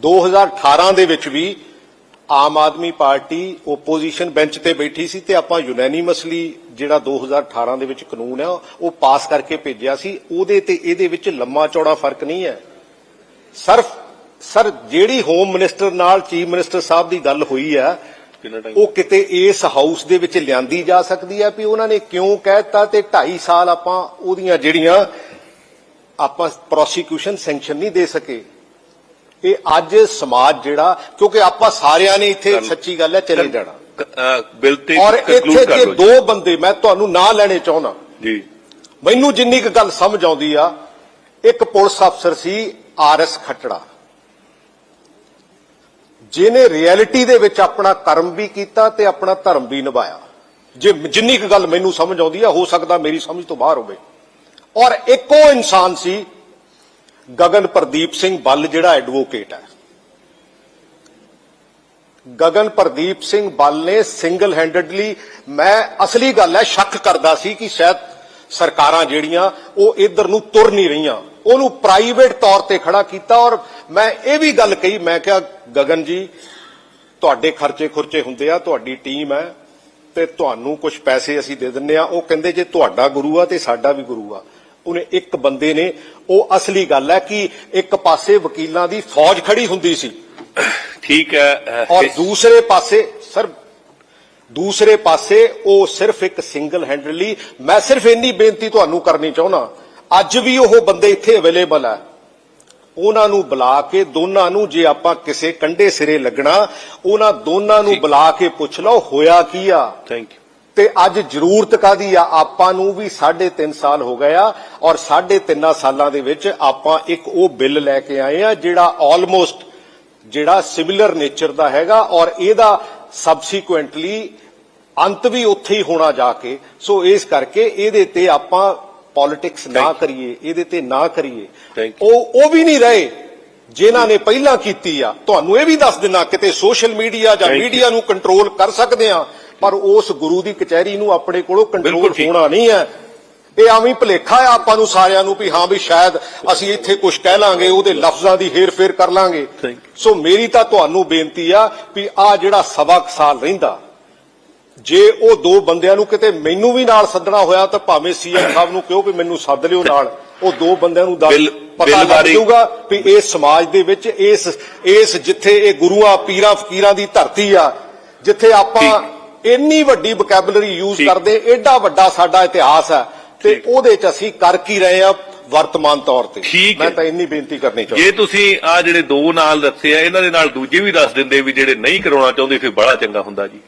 2018 ਦੇ ਵਿੱਚ ਵੀ Aam Aadmi Party opposition bench ਤੇ ਬੈਠੀ ਸੀ ਤੇ ਆਪਾਂ ਯੂਨੈਨਿਮਸਲੀ ਜਿਹੜਾ 2018 ਦੇ ਵਿੱਚ ਕਾਨੂੰਨ ਹੈ ਉਹ ਪਾਸ ਕਰਕੇ ਭੇਜਿਆ ਸੀ। ਉਹਦੇ ਤੇ ਇਹਦੇ ਵਿੱਚ ਲੰਮਾ ਚੌੜਾ ਫ਼ਰਕ ਨਹੀਂ ਹੈ। ਸਿਰਫ ਸਰ ਜਿਹੜੀ ਹੋਮ ਮਿਨਿਸਟਰ ਨਾਲ ਚੀਫ ਮਿਨਿਸਟਰ ਸਾਹਿਬ ਦੀ ਗੱਲ ਹੋਈ ਹੈ ਉਹ ਕਿਤੇ ਇਸ ਹਾਊਸ ਦੇ ਵਿੱਚ ਲਿਆਂਦੀ ਜਾ ਸਕਦੀ ਹੈ ਵੀ ਉਹਨਾਂ ਨੇ ਕਿਉਂ ਕਹਿਤਾ ਤੇ 2.5 ਸਾਲ ਆਪਾਂ ਉਹਦੀਆਂ ਜਿਹੜੀਆਂ ਆਪਾਂ ਪ੍ਰੋਸੀਕਿਊਸ਼ਨ ਸੈਂਕਸ਼ਨ ਨਹੀਂ ਦੇ ਸਕੇ। ਇਹ ਅੱਜ ਸਮਾਜ ਜਿਹੜਾ ਕਿਉਂਕਿ ਆਪਾਂ ਸਾਰਿਆਂ ਨੇ ਇੱਥੇ ਸੱਚੀ ਗੱਲ ਹੈ ਚਲੇ ਜਾਣਾ ਬਿੱਲ ਤੇ ਔਰ ਇੱਥੇ ਜੀ। ਦੋ ਬੰਦੇ ਮੈਂ ਤੁਹਾਨੂੰ ਨਾਂ ਲੈਣੇ ਚਾਹੁੰਦਾ। ਜੀ। ਮੈਨੂੰ ਜਿੰਨੀ ਕੁ ਗੱਲ ਸਮਝ ਆਉਂਦੀ ਆ ਇੱਕ ਪੁਲਿਸ ਅਫਸਰ ਸੀ ਆਰ ਐਸ ਖੱਟੜਾ। ਜਿਹਨੇ ਰਿਐਲਿਟੀ ਦੇ ਵਿੱਚ ਆਪਣਾ ਕਰਮ ਵੀ ਕੀਤਾ ਤੇ ਆਪਣਾ ਧਰਮ ਵੀ ਨਿਭਾਇਆ। ਜੇ ਜਿੰਨੀ ਕੁ ਗੱਲ ਮੈਨੂੰ ਸਮਝ ਆਉਂਦੀ ਆ ਹੋ ਸਕਦਾ ਮੇਰੀ ਸਮਝ ਤੋਂ ਬਾਹਰ ਹੋਵੇ। ਔਰ ਇੱਕੋ ਇਨਸਾਨ ਸੀ ਗਗਨ ਪ੍ਰਦੀਪ ਸਿੰਘ ਬੱਲ ਜਿਹੜਾ ਐਡਵੋਕੇਟ ਹੈ। ਗਗਨ ਪ੍ਰਦੀਪ ਸਿੰਘ ਬੱਲ ਨੇ ਸਿੰਗਲ ਹੈਂਡਡਲੀ ਮੈਂ ਅਸਲੀ ਗੱਲ ਹੈ, ਸ਼ੱਕ ਕਰਦਾ ਸੀ ਕਿ ਸ਼ਾਇਦ ਸਰਕਾਰਾਂ ਜਿਹੜੀਆਂ, ਉਹ ਇਧਰ ਨੂੰ ਤੁਰ ਨਹੀਂ ਰਹੀਆਂ। ਉਹਨੂੰ ਪ੍ਰਾਈਵੇਟ ਤੌਰ ਤੇ ਖੜਾ ਕੀਤਾ ਔਰ ਮੈਂ ਇਹ ਵੀ ਗੱਲ ਕਹੀ, ਮੈਂ ਕਿਹਾ, ਗਗਨ ਜੀ, ਤੁਹਾਡੇ ਖਰਚੇ ਖੁਰਚੇ ਹੁੰਦੇ ਆ, ਤੁਹਾਡੀ ਟੀਮ ਹੈ ਤੇ ਤੁਹਾਨੂੰ ਕੁਝ ਪੈਸੇ ਅਸੀਂ ਦੇ ਦਿੰਨੇ ਆ। ਉਹ ਕਹਿੰਦੇ, ਜੇ ਤੁਹਾਡਾ ਗੁਰੂ ਆ ਤੇ ਸਾਡਾ ਵੀ ਗੁਰੂ ਆ। ਉਹਨੇ ਇੱਕ ਬੰਦੇ ਨੇ ਉਹ ਅਸਲੀ ਗੱਲ ਹੈ ਕਿ ਇੱਕ ਪਾਸੇ ਵਕੀਲਾਂ ਦੀ ਫੌਜ ਖੜੀ ਹੁੰਦੀ ਸੀ। ਠੀਕ ਹੈ ਔਰ ਦੂਸਰੇ ਪਾਸੇ ਸਰ ਦੂਸਰੇ ਪਾਸੇ ਉਹ ਸਿਰਫ ਇੱਕ ਸਿੰਗਲ ਹੈਂਡਲੀ ਮੈਂ ਸਿਰਫ ਇੰਨੀ ਬੇਨਤੀ ਤੁਹਾਨੂੰ ਕਰਨੀ ਚਾਹੁੰਦਾ ਅੱਜ ਵੀ ਉਹ ਬੰਦੇ ਇੱਥੇ ਅਵੇਲੇਬਲ ਹੈ। ਉਹਨਾਂ ਨੂੰ ਬੁਲਾ ਕੇ ਦੋਨਾਂ ਨੂੰ ਜੇ ਆਪਾਂ ਕਿਸੇ ਕੰਡੇ ਸਿਰੇ ਲੱਗਣਾ ਉਹਨਾਂ ਦੋਨਾਂ ਨੂੰ। ਬੁਲਾ ਕੇ ਪੁੱਛ ਲਓ ਹੋਇਆ ਕੀ ਆ? ਥੈਂਕ ਯੂ ਤੇ ਅੱਜ ਜ਼ਰੂਰਤ ਕਾਦੀ ਆ? ਆਪਾਂ ਨੂੰ ਵੀ 3.5 ਸਾਲ ਹੋ ਗਏ ਆ ਔਰ 3.5 ਸਾਲਾਂ ਦੇ ਵਿੱਚ ਆਪਾਂ ਇੱਕ ਉਹ ਬਿੱਲ ਲੈ ਕੇ ਆਏ ਆ ਜਿਹੜਾ ਆਲਮੋਸਟ ਜਿਹੜਾ ਸਿਮਿਲਰ ਨੇਚਰ ਦਾ ਹੈਗਾ ਔਰ ਇਹਦਾ ਸਬਸੀਕੁਐਂਟਲੀ ਅੰਤ ਵੀ ਉੱਥੇ ਹੀ ਹੋਣਾ ਜਾ ਕੇ। ਸੋ ਇਸ ਕਰਕੇ ਇਹਦੇ ਤੇ ਆਪਾਂ ਪੋਲਿਟਿਕਸ ਨਾ. ਕਰੀਏ ਇਹਦੇ ਤੇ ਨਾ ਕਰੀਏ। ਉਹ ਉਹ ਵੀ ਨਹੀਂ ਰਹੇ ਜਿਨ੍ਹਾਂ ਨੇ ਪਹਿਲਾਂ ਕੀਤੀ ਆ। ਤੁਹਾਨੂੰ ਇਹ ਵੀ ਦੱਸ ਦਿਨਾ ਕਿਤੇ ਸੋਸ਼ਲ ਮੀਡੀਆ ਜਾਂ. ਮੀਡੀਆ ਨੂੰ ਕੰਟਰੋਲ ਕਰ ਸਕਦੇ ਆ। ਪਰ ਉਸ ਗੁਰੂ ਦੀ ਕਚਹਿਰੀ ਨੂੰ ਆਪਣੇ ਕੋਲੋਂ ਕੰਟਰੋਲ। ਹੋਣਾ ਨਹੀਂ ਹੈ ਇਹ ਆਵੇਂ ਭੁਲੇਖਾ ਆ ਆਪਾਂ ਨੂੰ ਸਾਰਿਆਂ ਨੂੰ ਵੀ ਹਾਂ ਵੀ ਸ਼ਾਇਦ ਅਸੀਂ ਇੱਥੇ ਕੁਝ ਕਹਿ ਲਾਂਗੇ ਉਹਦੇ ਲਫ਼ਜ਼ਾਂ ਦੀ ਹੇਰ-ਫੇਰ ਕਰ ਲਾਂਗੇ. ਸੋ ਮੇਰੀ ਤਾਂ ਤੁਹਾਨੂੰ ਬੇਨਤੀ ਆ ਵੀ ਆ ਜਿਹੜਾ ਸਵਾ ਸਾਲ ਰਹਿੰਦਾ ਜੇ ਉਹ ਦੋ ਬੰਦਿਆਂ ਨੂੰ ਕਿਤੇ ਮੈਨੂੰ ਵੀ ਨਾਲ ਸੱਦਣਾ ਹੋਇਆ ਤਾਂ ਭਾਵੇਂ ਸੀਐਮ ਸਾਹਿਬ ਨੂੰ ਕਿਹਾ ਵੀ ਮੈਨੂੰ ਸੱਦ ਲਿਓ ਨਾਲ ਉਹ ਦੋ ਬੰਦਿਆਂ ਨੂੰ ਪਤਾ ਲੱਗ ਜਾਊਗਾ ਵੀ ਇਸ ਸਮਾਜ ਦੇ ਵਿੱਚ ਇਸ ਇਸ ਜਿੱਥੇ ਇਹ ਗੁਰੂਆਂ ਪੀਰਾਂ ਫਕੀਰਾਂ ਦੀ ਧਰਤੀ ਆ ਜਿੱਥੇ ਆਪਾਂ ਇੰਨੀ ਵੱਡੀ ਵੋਕੈਬਲਰੀ ਯੂਜ਼। ਕਰਦੇ ਏਡਾ ਵੱਡਾ ਸਾਡਾ ਇਤਿਹਾਸ ਹੈ ਤੇ। ਉਹਦੇ ਚ ਅਸੀਂ ਕਰ ਕੀ ਰਹੇ ਆ ਵਰਤਮਾਨ ਤੌਰ ਤੇ ਮੈਂ। ਤਾਂ ਇੰਨੀ ਬੇਨਤੀ ਕਰਨੀ ਚਾਹੁੰਦਾ ਜੇ ਤੁਸੀਂ ਆ ਜਿਹੜੇ ਦੋ ਨਾਲ ਦੱਸੇ ਆ ਇਹਨਾਂ ਦੇ ਨਾਲ ਦੂਜੇ ਵੀ ਦੱਸ ਦਿੰਦੇ ਵੀ ਜਿਹੜੇ ਨਹੀਂ ਕਰਾਉਣਾ ਚਾਹੁੰਦੇ ਫਿਰ ਬੜਾ ਚੰਗਾ ਹੁੰਦਾ ਜੀ